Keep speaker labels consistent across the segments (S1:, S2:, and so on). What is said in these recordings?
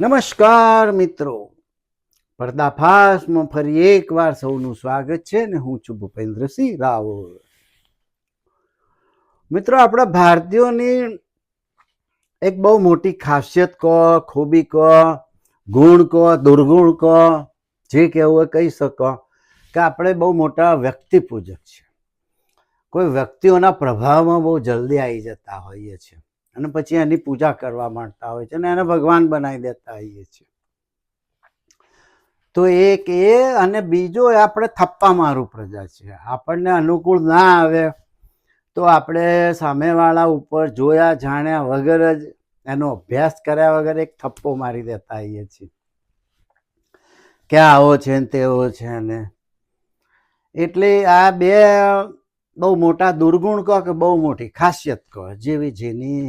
S1: નમસ્કાર મિત્રો. પર્દાફાશમાં ફરી એકવાર સૌનું સ્વાગત છે ને હું છું ભૂપેન્દ્રસિંહ રાવલ મિત્રો, આપણા ભારતીયોની એક બહુ મોટી ખાસિયત કહો ખૂબી કહો ગુણ કહો દુર્ગુણ કહો જે કહેવું હોય કહી શકો, કે આપણે બહુ મોટા વ્યક્તિ પૂજક છે કોઈ વ્યક્તિઓના પ્રભાવમાં બહુ જલ્દી આવી જતા હોઈએ છીએ. અને પછી એની પૂજા કરવા માંડતા હોય છે અને એને ભગવાન બનાવી દેતા હોઈએ છીએ. તો એક એ અને બીજો આપણે થપ્પા મારું પ્રજા છે આપણને અનુકૂળ ના આવે તો આપણે સામેવાળા ઉપર જોયા જાણ્યા વગર જ એનો અભ્યાસ કર્યા વગર એક થપ્પો મારી દેતા હોઈએ છીએ. કે આવો છે ને તેવો છે ને. એટલે આ બે બહુ મોટા દુર્ગુણ કહો કે બહુ મોટી ખાસિયત કહો, જેવી જેની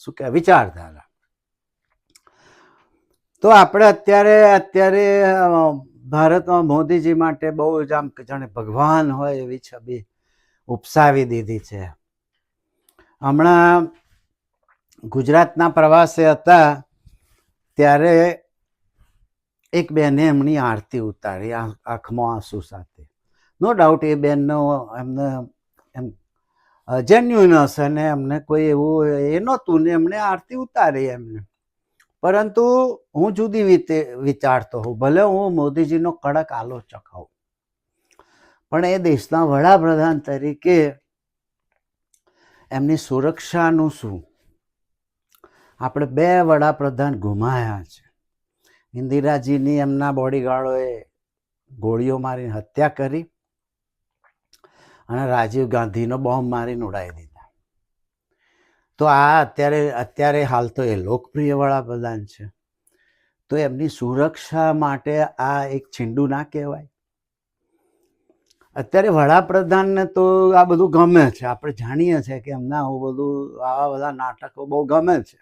S1: શું કહેવાય, વિચારધારા. તો આપણે અત્યારે અત્યારે ભારતમાં મોદીજી માટે બહુ જ આમ જાણે ભગવાન હોય એવી છબી ઉપસાવી દીધી છે. હમણાં ગુજરાતના પ્રવાસે હતા, ત્યારે એક બેને એમની આરતી ઉતારી આંખમાં આંસુ સાથે. નો ડાઉટ એ બેનનો એમને, એમ જેન્યુઇન હશે ને એમને કોઈ એવું એ નહોતું ને એમણે આરતી ઉતારી એમને. પરંતુ હું જુદી રીતે વિચારતો હોઉં, ભલે હું મોદીજીનો કડક આલોચક હોઉં. પણ એ દેશના વડાપ્રધાન તરીકે એમની સુરક્ષાનું શું? આપણે બે વડાપ્રધાન ગુમાયા છે. ઇન્દિરાજીની એમના બોડીગાર્ડોએ ગોળીઓ મારીને હત્યા કરી. અને રાજીવ ગાંધીનો બોમ્બ મારીને ઉડાવી દીધા. તો આ અત્યારે અત્યારે હાલ તો એ લોકપ્રિય વડાપ્રધાન છે. તો એમની સુરક્ષા માટે આ એક છીંડું ના કહેવાય. અત્યારે વડાપ્રધાનને તો આ બધું ગમે છે. આપણે જાણીએ છીએ કે એમના આવું બધું, આવા બધા નાટકો બહુ ગમે છે.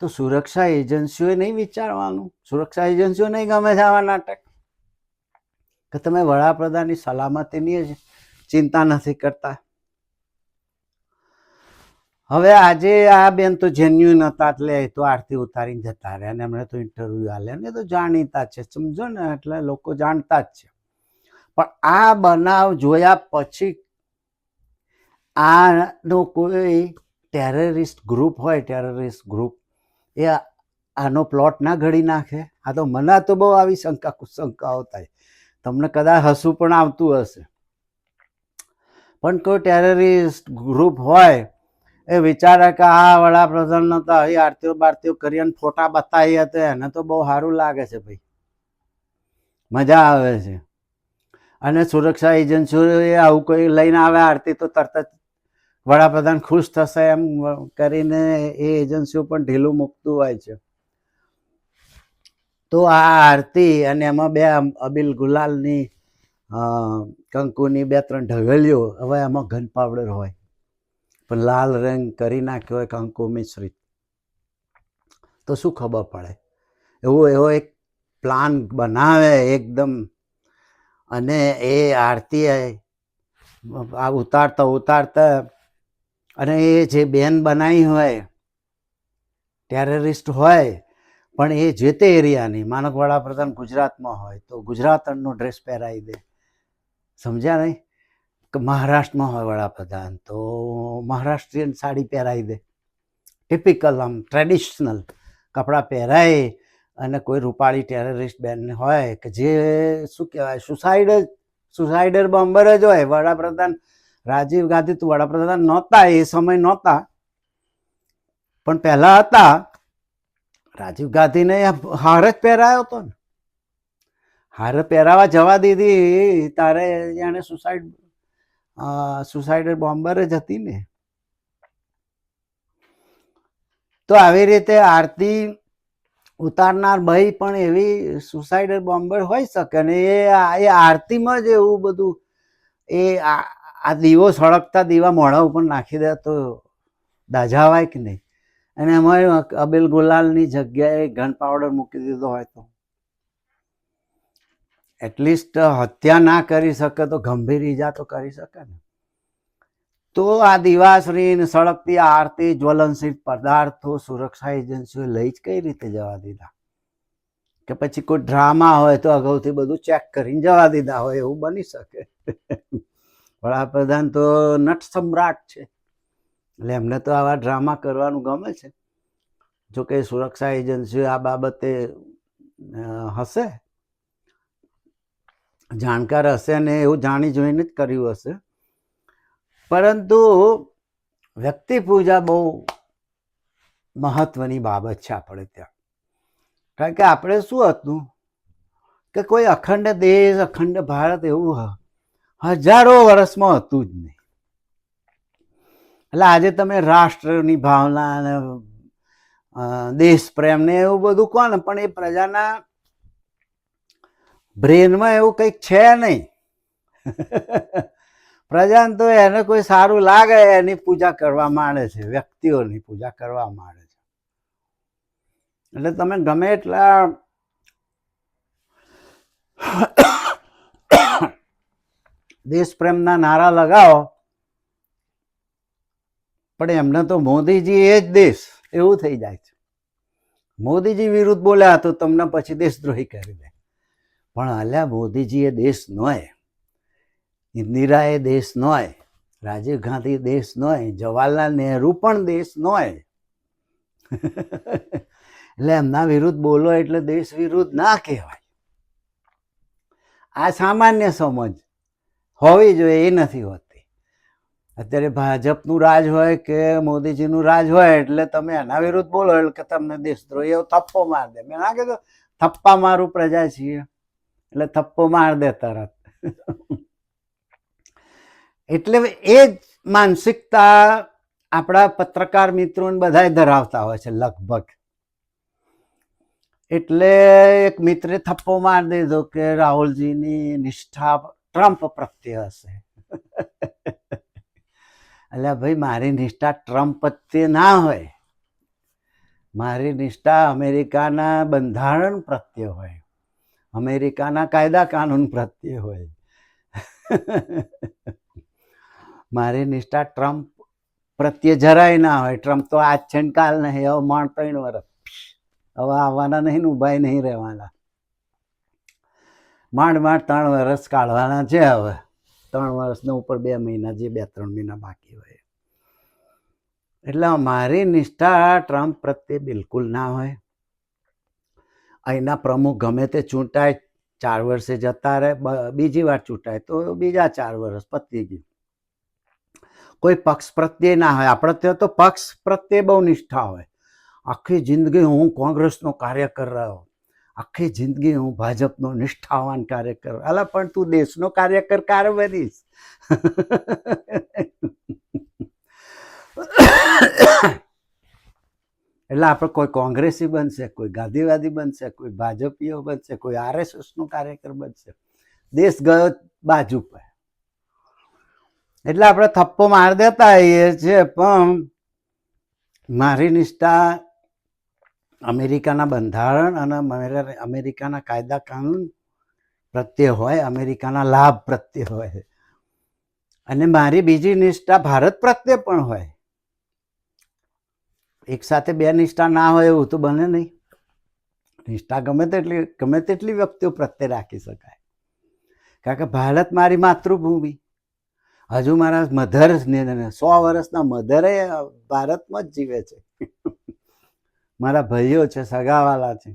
S1: તો સુરક્ષા એજન્સીઓએ નહીં વિચારવાનું? સુરક્ષા એજન્સીઓ નહીં ગમે છે આવા નાટક? કે તમે વડાપ્રધાનની સલામતીની જ ચિંતા નથી કરતા? હવે આજે આ બેન તો જેન્યુન હતા એટલે એ તો આરતી ઉતારીને જતા રહ્યા અને એમણે તો ઇન્ટરવ્યુ આલે ને તો જાણીતા છે, સમજો ને એટલે લોકો જાણતા જ છે. પણ આ બનાવ જોયા પછી આનો કોઈ ટેરરિસ્ટ ગ્રુપ હોય ટેરરિસ્ટ ગ્રુપ એ આનો પ્લોટ ના ઘડી નાખે? આ તો મને તો બહુ આવી શંકા કુશંકાઓ થાય. તમને કદાચ હસવું પણ આવતું હશે. પણ કોઈ ટેરરિસ્ટ ગ્રુપ હોય, એ વિચારે કે આ વડાપ્રધાન નતા અહીં આરતીઓ બારતીઓ કરી અને ફોટા બતાવી હતા, એને તો બહુ સારું લાગે છે ભાઈ. મજા આવે છે. અને સુરક્ષા એજન્સીઓ આવું કોઈ લઈને આવે આરતી તો તરત જ વડાપ્રધાન ખુશ થશે એમ કરીને એ એજન્સીઓ પણ ઢીલું મૂકતું હોય છે. તો આ આરતી અને એમાં બે અબિલ ગુલાલની કંકુની બે ત્રણ ઢગલીઓ, હવે એમાં ઘન પાવડર હોય. પણ લાલ રંગ કરી નાખ્યો હોય કંકુ મિશ્રિત. તો શું ખબર પડે? એવો એવો એક પ્લાન બનાવે એકદમ. અને એ આરતી આ ઉતારતા ઉતારતા અને એ જે બેન બનાવી હોય, ટેરરિસ્ટ હોય પણ એ જે તે એરિયાની માનક વડાપ્રધાન ગુજરાતમાં હોય, તો ગુજરાતનો ડ્રેસ પહેરાવી દે. સમજ્યા નહીં? કે મહારાષ્ટ્રમાં હોય વડાપ્રધાન, તો મહારાષ્ટ્રીયન સાડી પહેરાવી દે. ટિપિકલ આમ ટ્રેડિશનલ કપડાં પહેરાય અને કોઈ રૂપાળી ટેરરિસ્ટ બેન હોય કે જે, શું કહેવાય સુસાઇડ સુસાઇડર બોમ્બર જ હોય. વડાપ્રધાન, રાજીવ ગાંધી તો વડાપ્રધાન નહોતા, એ સમય નહોતા. પણ પહેલાં હતા રાજીવ ગાંધીને હાર જ પહેરાયો હતો ને. હાર પહેરાવા જવા દીધી, તારે જાણે સુસાઇડ સુસાઇડર બોમ્બર જ હતી ને. તો આવી રીતે આરતી ઉતારનાર ભાઈ પણ એવી સુસાઇડર બોમ્બર હોઈ શકે ને એ એ આરતીમાં જ એવું બધું, એ આ આ દીવો સળગતા દીવા મોઢા ઉપર નાખી દે તો દાઝાવાય કે નહીં? અને એમાં અબિલ ગુલાલની જગ્યાએ ઘન પાવડર મૂકી દીધો હોય તો. એટલીસ્ટ હત્યા ના કરી શકે તો ગંભીર ઈજા તો કરી શકે ને. તો આ દિવાસરી ને સળગતી આરતી જ્વલનશીલ પદાર્થો સુરક્ષા એજન્સીઓ લઈ જ કઈ રીતે જવા દીધા? કે પછી કોઈ ડ્રામા હોય તો અગાઉથી બધું ચેક કરીને જવા દીધા હોય એવું બની શકે? વડાપ્રધાન તો નટ સમ્રાટ છે. એટલે એમને તો આવા ડ્રામા કરવાનું ગમે છે. જો કે સુરક્ષા એજન્સીઓ આ બાબતે હશે. જાણકાર હશે અને એવું જાણી જોઈને જ કર્યું હશે. પરંતુ વ્યક્તિ પૂજા બહુ મહત્વની બાબત છે આપણે ત્યાં. કારણ કે આપણે શું હતું કે કોઈ અખંડ દેશ, અખંડ ભારત એવું હજારો વર્ષમાં હતું જ નહીં. એટલે આજે તમે રાષ્ટ્રની ભાવના અને દેશ પ્રેમ ને એવું બધું કહો ને, પણ એ પ્રજાના બ્રેનમાં એવું કંઈક છે નહીં. પ્રજાને તો એને કોઈ સારું લાગે, એની પૂજા કરવા માંડે છે, વ્યક્તિઓની પૂજા કરવા માંડે છે. એટલે તમે ગમે એટલા દેશ પ્રેમના નારા લગાવો પણ એમને તો મોદીજી એ જ દેશ, એવું થઈ જાય છે. મોદીજી વિરુદ્ધ બોલ્યા તો તમને પછી દેશદ્રોહી કરી દે. પણ અલ્યા મોદીજી એ દેશ નોય એ દેશ નોય, રાજીવ ગાંધી દેશ નોય, જવાહરલાલ નહેરુ પણ દેશ નોય. એટલે એમના વિરુદ્ધ બોલો એટલે દેશ વિરુદ્ધ ના કહેવાય. આ સામાન્ય સમજ હોવી જોઈએ, એ નથી હોતી. અત્યારે ભાજપનું રાજ હોય કે મોદીજીનું રાજ હોય એટલે તમે એના વિરુદ્ધ બોલો એટલે કે તમને દેશદ્રોહી એવો થપ્પો માર દે. મેં ના કીધું, થપ્પા મારું પ્રજા છીએ, એટલે થપ્પો માર દે તરત. એટલે એ જ માનસિકતા આપણા પત્રકાર મિત્રોને બધાય ધરાવતા હોય છે લગભગ. એટલે એક મિત્રે થપ્પો માર દીધો કે રાહુલજીની નિષ્ઠા ટ્રમ્પ પ્રત્યે હશે. એટલે ભાઈ, મારી નિષ્ઠા ટ્રમ્પ પ્રત્યે ના હોય. મારી નિષ્ઠા અમેરિકાના બંધારણ પ્રત્યે હોય. અમેરિકાના કાયદા કાનૂન પ્રત્યે હોય. મારી નિષ્ઠા ટ્રમ્પ પ્રત્યે જરાય ના હોય. ટ્રમ્પ તો આજ છે કાલ નહીં, હવે માણ ત્રણ વર્ષ હવે આવવાના નહીં ઊભાય નહીં રહેવાના. માંડ માંડ ત્રણ વર્ષ કાઢવાના છે હવે. ત્રણ વર્ષના ઉપર બે મહિના જે, બે, ત્રણ મહિના બાકી હોય. એટલે મારી નિષ્ઠા ટ્રમ્પ પ્રત્યે બિલકુલ ના હોય. અહીંના પ્રમુખ ગમે તે ચૂંટાય, ચાર વર્ષે જતા રહે બીજી વાર ચૂંટાય તો બીજા ચાર વર્ષ પતી ગયું. કોઈ પક્ષ પ્રત્યે ના હોય. આપણે ત્યાં તો પક્ષ પ્રત્યે બહુ નિષ્ઠા હોય. આખી જિંદગી હું કોંગ્રેસનો કાર્યકર રહ્યો. આખી જિંદગી હું ભાજપનો નિષ્ઠાવાન કાર્યકર અલા, પણ તું દેશનો કાર્યકર કાર બનીશ. એટલે આપણે કોઈ કોંગ્રેસી બનશે, કોઈ ગાંધીવાદી બનશે, કોઈ ભાજપીઓ બનશે, કોઈ આરએસએસનું કાર્યકર બનશે. દેશ ગયો બાજુ પર. એટલે આપણે થપ્પો માર દેતા હોઈએ છીએ, પણ મારી નિષ્ઠા અમેરિકાના બંધારણ અને અમેર- અમેરિકાના કાયદા કાનૂન પ્રત્યે હોય, અમેરિકાના લાભ પ્રત્યે હોય. અને મારી બીજી નિષ્ઠા ભારત પ્રત્યે પણ હોય. એક સાથે બે નિષ્ઠા ના હોય એવું તો બને નહીં. નિષ્ઠા ગમે તેટલી ગમે તેટલી વ્યક્તિઓ પ્રત્યે રાખી શકાય. કારણ કે ભારત મારી માતૃભૂમિ. હજુ મારા મધર સો વર્ષના મધરે ભારતમાં જ જીવે છે. મારા ભાઈઓ છે, સગાવાલા છે.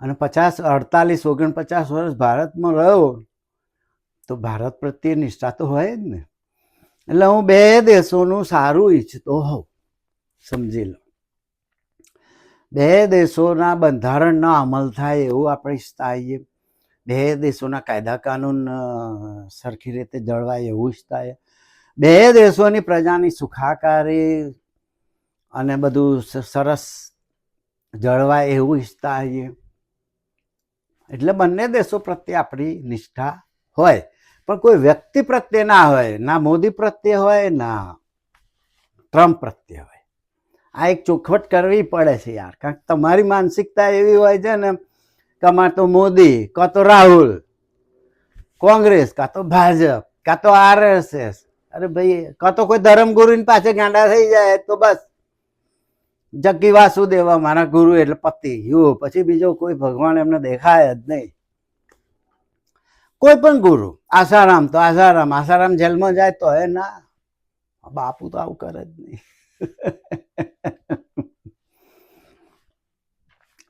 S1: અને પચાસ, અડતાલીસ, ઓગણપચાસ વર્ષ ભારતમાં રહ્યો, તો ભારત પ્રત્યે નિષ્ઠા તો હોય જ ને. એટલે હું બે દેશોનું સારું ઈચ્છતો હોઉં, સમજી લો. બે દેશોના બંધારણનો અમલ થાય એવું આપણે ઈચ્છતા હોઈએ. બે દેશોના કાયદા કાનૂન સરખી રીતે જળવાય એવું ઈચ્છતા બે દેશોની પ્રજાની સુખાકારી અને બધું સરસ જળવાય એવું ઈચ્છતા હોઈએ એટલે બંને દેશો પ્રત્યે આપણી નિષ્ઠા હોય. પણ કોઈ વ્યક્તિ પ્રત્યે ના હોય, ના મોદી પ્રત્યે હોય, ના ટ્રમ્પ પ્રત્યે હોય. આ એક ચોખવટ કરવી પડે છે યાર. કારણ કે તમારી માનસિકતા એવી હોય છે ને, કે તો મોદી, કાં તો રાહુલ, કોંગ્રેસ, કાં તો ભાજપ, કાં તો આરએસએસ. અરે ભાઈ, કાં તો કોઈ ધર્મગુરુની પાસે ગાંડા થઈ જાય તો બસ. જગ્ગી વાસુદેવ મારા ગુરુ એટલે પતિ. યુ, પછી બીજો કોઈ ભગવાન એમને દેખાય જ નહીં. કોઈ પણ ગુરુ, આસારામ તો આસારામ આસારામ જેલમાં જાય તો એ ના. બાપુ તો આવું કરે જ નહીં.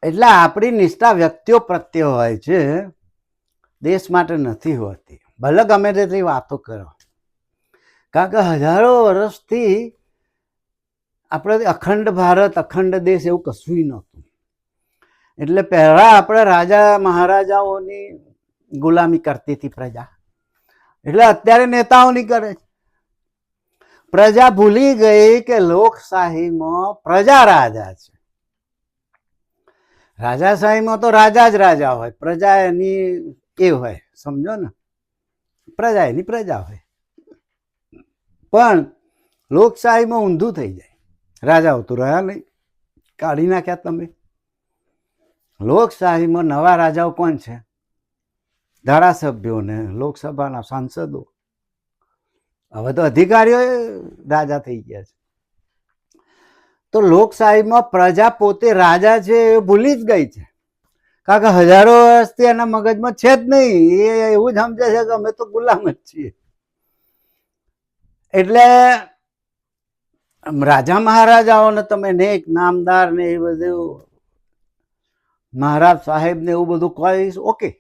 S1: એટલે આપણી નિષ્ઠા વ્યક્તિઓ પ્રત્યે હોય છે, દેશ માટે નથી હોતી. ભલે ગમે તેટલી વાતો કરો. કારણ કે હજારો વર્ષથી આપણે અખંડ ભારત, અખંડ દેશ એવું કશું નહોતું. એટલે પહેલાં આપણે રાજા, મહારાજાઓની ગુલામી કરતી હતી પ્રજા. એટલે અત્યારે નેતાઓની કરે. છે પ્રજા ભૂલી ગઈ કે લોકશાહીમાં પ્રજા રાજા છે. રાજાશાહીમાં તો રાજા જ રાજા હોય. પ્રજા એની એ હોય, સમજો ને? પ્રજા એની પ્રજા હોય. પણ લોકશાહીમાં ઊંધું થઈ જાય. રાજાઓ તો રહ્યા નહીં કાઢી નાખ્યા તમે. લોકશાહીમાં નવા રાજાઓ કોણ છે? ધારાસભ્યોને, લોકસભાના સાંસદો. હવે તો અધિકારીઓ રાજા થઈ ગયા છે. તો લોકશાહીમાં પ્રજા પોતે રાજા છે એ ભૂલી જ ગઈ છે. કારણ કે હજારો વર્ષથી એના મગજમાં છે જ નહીં. એ એવું જ સમજે છે કે અમે તો ગુલામ જ છીએ. એટલે રાજા મહારાજાઓને તમે નેક, નામદાર ને એ બધું, મહારાજ સાહેબ ને એવું બધું કહીશ ઓકે.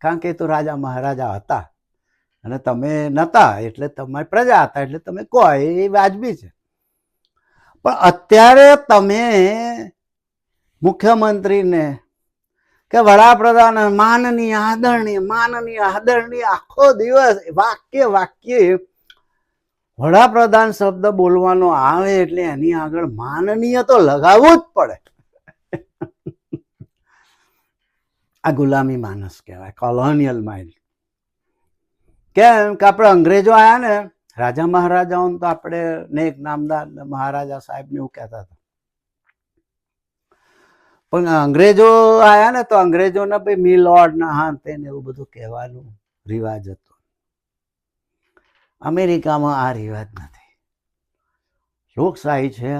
S1: કારણ કે એ તો રાજા મહારાજા હતા. અને તમે નતા, એટલે તમારી પ્રજા હતા, એટલે તમે કહો એ વાજબી છે. પણ અત્યારે તમે મુખ્યમંત્રીને કે વડાપ્રધાન માનની આદરણીય માનની આદરણીય, આખો દિવસ વાક્ય વાક્ય વડાપ્રધાન શબ્દ બોલવાનો આવે એટલે એની આગળ માનનીય તો લગાવવું જ પડે. આ ગુલામી માનસ કહેવાય કોલોનિયલ માઇન્ડ કેમ કે આપણે અંગ્રેજો આયા ને, રાજા મહારાજાઓને તો આપણે નેક નામદાર ને મહારાજા સાહેબ ને એવું કહેતા હતા. પણ અંગ્રેજો આવ્યા ને તો અંગ્રેજોને ભાઈ મી લોર્ડ ના હા તેને એવું બધું કહેવાનું રિવાજ હતો. અમેરિકામાં આ રિવાજ નથી. લોકશાહી છે.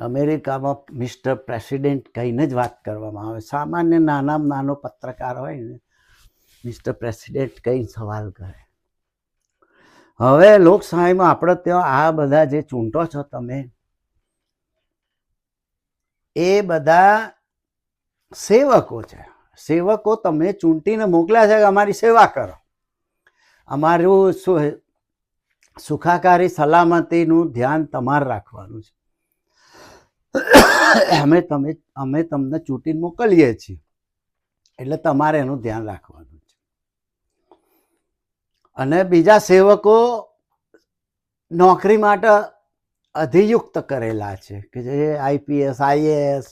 S1: અમેરિકામાં મિસ્ટર પ્રેસિડેન્ટ કહીને જ વાત કરવામાં આવે. સામાન્ય નાનામાં નાનો પત્રકાર હોય ને, મિસ્ટર પ્રેસિડેન્ટ કઈ સવાલ કરે. હવે લોકશાહીમાં આપણે ત્યાં આ બધા જે ચૂંટો છો તમે, એ બધા સેવકો છે. સેવકો તમે ચૂંટીને મોકલ્યા છે કે અમારી સેવા કરો? અમારું સુખાકારી, સલામતીનું ધ્યાન તમારે રાખવાનું છે. અમે તમે, અમે તમને ચૂંટીને મોકલીએ છીએ. એટલે તમારે એનું ધ્યાન રાખવાનું છે. અને બીજા સેવકો નોકરી માટે અધિયુક્ત કરેલા છે, કે જે આઈપીએસ આઈએએસ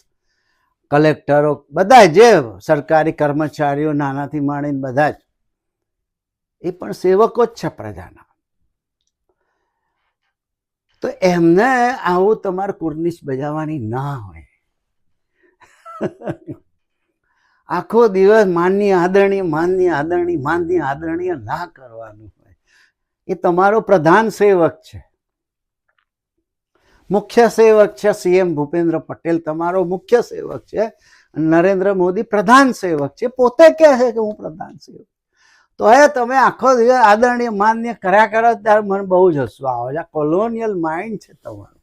S1: કલેક્ટરો, બધા જે સરકારી કર્મચારીઓ નાનાથી માંડીને બધા જ એ પણ સેવકો જ છે પ્રજાના. તો એમને આવું તમારે કુર્નિશ બજાવવાની ના હોય. આખો દિવસ માનની આદરણીય માનની આદરણીય માનની આદરણીય ના કરવાનું હોય. એ તમારો પ્રધાન સેવક છે. મુખ્ય સેવક છે સીએમ ભૂપેન્દ્ર પટેલ. તમારો મુખ્ય સેવક છે. નરેન્દ્ર મોદી પ્રધાન સેવક છે. પોતે કહે છે કે હું પ્રધાન સેવક તો એ તમે આખો દિવસ આદરણીય માન્ય કર્યા કરો ત્યારે મને બહુ જ હસવું આવે છે. કોલોનિયલ માઇન્ડ છે તમારું.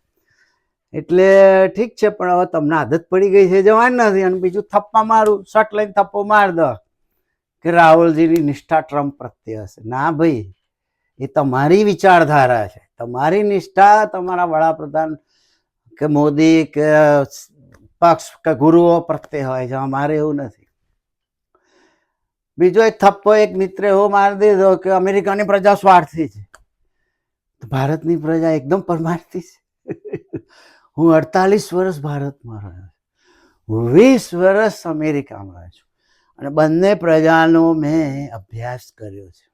S1: એટલે ઠીક છે, પણ હવે તમને આદત પડી ગઈ છે, જવાની નથી. અને બીજું થપ્પા મારું, શર્ટ લઈને થપ્પો માર દો. કે રાહુલજીની નિષ્ઠા ટ્રમ્પ પ્રત્યે હશે. ના ભાઈ, એ તમારી વિચારધારા છે. તમારી નિષ્ઠા તમારા વડાપ્રધાન કે મોદી કે પક્ષ કે ગુરુઓ પ્રત્યે હોય છે. અમારે એવું નથી. બીજો એક થપ્પો એક મિત્ર એવો મારી દીધો કે અમેરિકાની પ્રજા સ્વાર્થી છે. ભારતની પ્રજા એકદમ પરમાર્થી છે. હું અડતાલીસ વર્ષ ભારતમાં રહ્યો છું. વીસ વર્ષ અમેરિકામાં રહ્યો છું. અને બંને પ્રજાનો મેં અભ્યાસ કર્યો છે.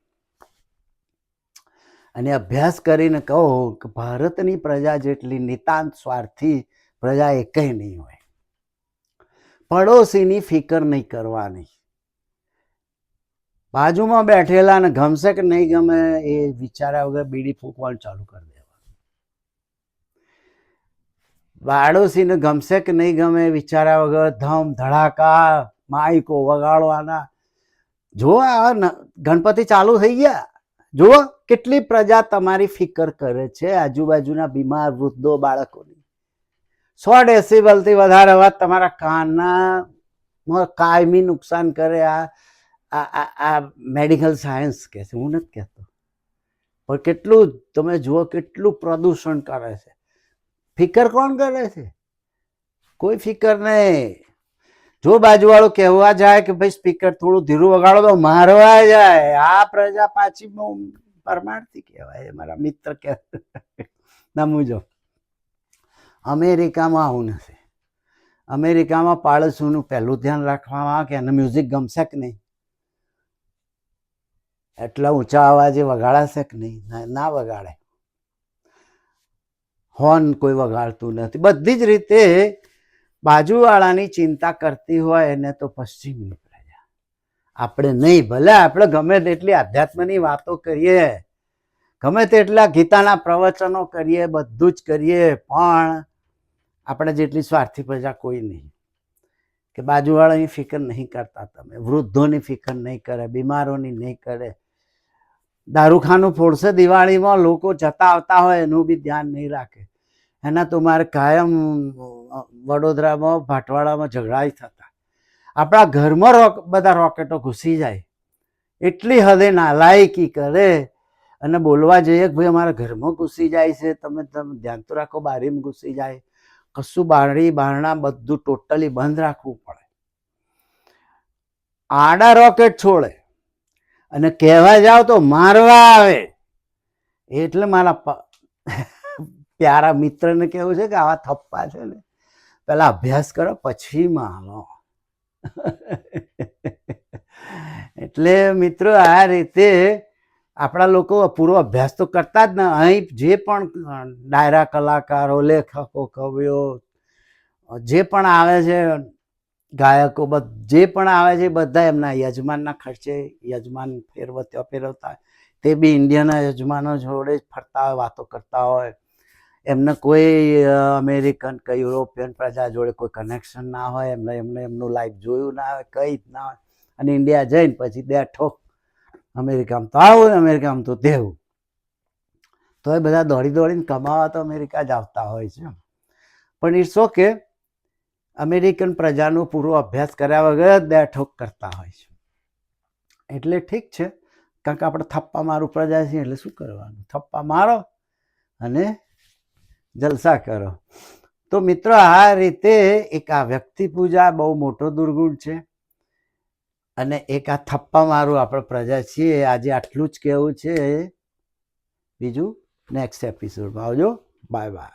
S1: અને અભ્યાસ કરીને કહો કે ભારતની પ્રજા જેટલી નિતાંત સ્વાર્થી પ્રજા એકય નહીં હોય. પડોશીની ફિકર નહીં કરવાની. બાજુમાં બેઠેલા ને ગમશે કે નહીં ગમે એ વિચાર્યા વગર બીડી ફૂંકવાનું ચાલુ કરી દેવા પાડોશીને ગમશે કે નહીં ગમે વિચાર્યા વગર ધમ, ધડાકા, માઇકો વગાડવાના. જો આ ગણપતિ ચાલુ થઈ ગયા. જુઓ કેટલી પ્રજા તમારી ફિકર કરે છે આજુબાજુના બીમાર વૃદ્ધો, બાળકોની. સો ડેસિબલથી વધારે અવાજ તમારા કાનના કાયમી નુકસાન કરે આ આ આ મેડિકલ સાયન્સ કહે છે, હું નથી કહેતો. પણ કેટલું તમે જુઓ કેટલું પ્રદૂષણ કરે છે. ફિકર કોણ કરે છે? કોઈ ફિકર નહીં. જો બાજુવાળો કહેવા જાય કે ભાઈ સ્પીકર થોડું ધીરું વગાડો તો મારવા જાય. આ પ્રજા પાછી બહુ પરમાણથી કહેવાય મારા મિત્ર કે. ના મુજબ અમેરિકામાં આવું નથી. અમેરિકામાં પાડોશીનું પહેલું ધ્યાન રાખવામાં આવે કે એને મ્યુઝિક ગમશે કે નહીં? એટલા ઊંચા અવાજે વગાડાશે કે નહીં? ના- વગાડે. હોર્ન કોઈ વગાડતું નથી. બધી જ રીતે બાજુવાળાની ચિંતા કરતી હોય એને તો પશ્ચિમની પ્રજા. આપણે નહીં, ભલે આપણે ગમે તેટલી આધ્યાત્મની વાતો કરીએ, ગમે તેટલા ગીતાના પ્રવચનો કરીએ, બધું જ કરીએ, પણ આપણે જેટલી સ્વાર્થી પ્રજા કોઈ નહીં. કે બાજુવાળાની ફિકર નહીં કરતા તમે. વૃદ્ધોની ફિકર નહીં કરે, બીમારોની નહીં કરે. દારૂખાનું ફોડશે, દિવાળીમાં લોકો જતા આવતા હોય એનું બી ધ્યાન નહીં રાખે. એના તો મારે કાયમ વડોદરામાં, ભાટવાડામાં ઝઘડા થતા. આપણા ઘરમાં રોક, બધા રોકેટો ઘૂસી જાય. એટલી હદે નાલાયકી કરે. અને બોલવા જઈએ કે ભાઈ, અમારા ઘરમાં ઘૂસી જાય છે, તમે તમે ધ્યાન તો રાખો, બારીમાં ઘૂસી જાય. કશું બારી બારણા બધું ટોટલી બંધ રાખવું પડે. આડા રોકેટ છોડે. અને કહેવા જાઓ તો મારવા આવે. એટલે મારા પ્યારા મિત્રને કેવું છે કે આવા થપ્પા છે ને પહેલાં અભ્યાસ કરો, પછી માનો. એટલે મિત્રો આ રીતે આપણા લોકો પૂરો અભ્યાસ તો કરતા જ ને, અહીં જે પણ ડાયરા કલાકારો, લેખકો, કવિઓ, જે પણ આવે છે ગાયકો જે પણ આવે છે બધા એમના યજમાનના ખર્ચે યજમાન ફેરવતા ફેરવતા તે બી ઇન્ડિયાના યજમાનો જોડે જ ફરતા હોય, વાતો કરતા હોય. એમને કોઈ અમેરિકન કે યુરોપિયન પ્રજા જોડે કોઈ કનેક્શન ના હોય, એમને એમને એમનું લાઈફ જોયું ના હોય, કંઈ જ ના હોય. અને ઇન્ડિયા જઈને પછી ઠોક અમેરિકામાં તો આવું અમેરિકામાં તો તેવું. તો એ બધા દોડી દોડીને કમાવા તો અમેરિકા જ આવતા હોય છે પણ ઇટ્સ ઓકે અમેરિકન પ્રજાનો પૂરો અભ્યાસ કર્યા વગર બેઠોક કરતા હોય છે. એટલે ઠીક છે કારણ કે આપણે થપ્પા મારું પ્રજા છીએ એટલે શું કરવાનું? થપ્પા મારો અને જલસા કરો. તો મિત્રો, આ રીતે એક આ વ્યક્તિ પૂજા બહુ મોટો દુર્ગુણ છે અને એક આ થપ્પા મારું આપણે પ્રજા છીએ. આજે આટલું જ કહેવું છે. બીજું નેક્સ્ટ એપિસોડમાં આવજો. Bye bye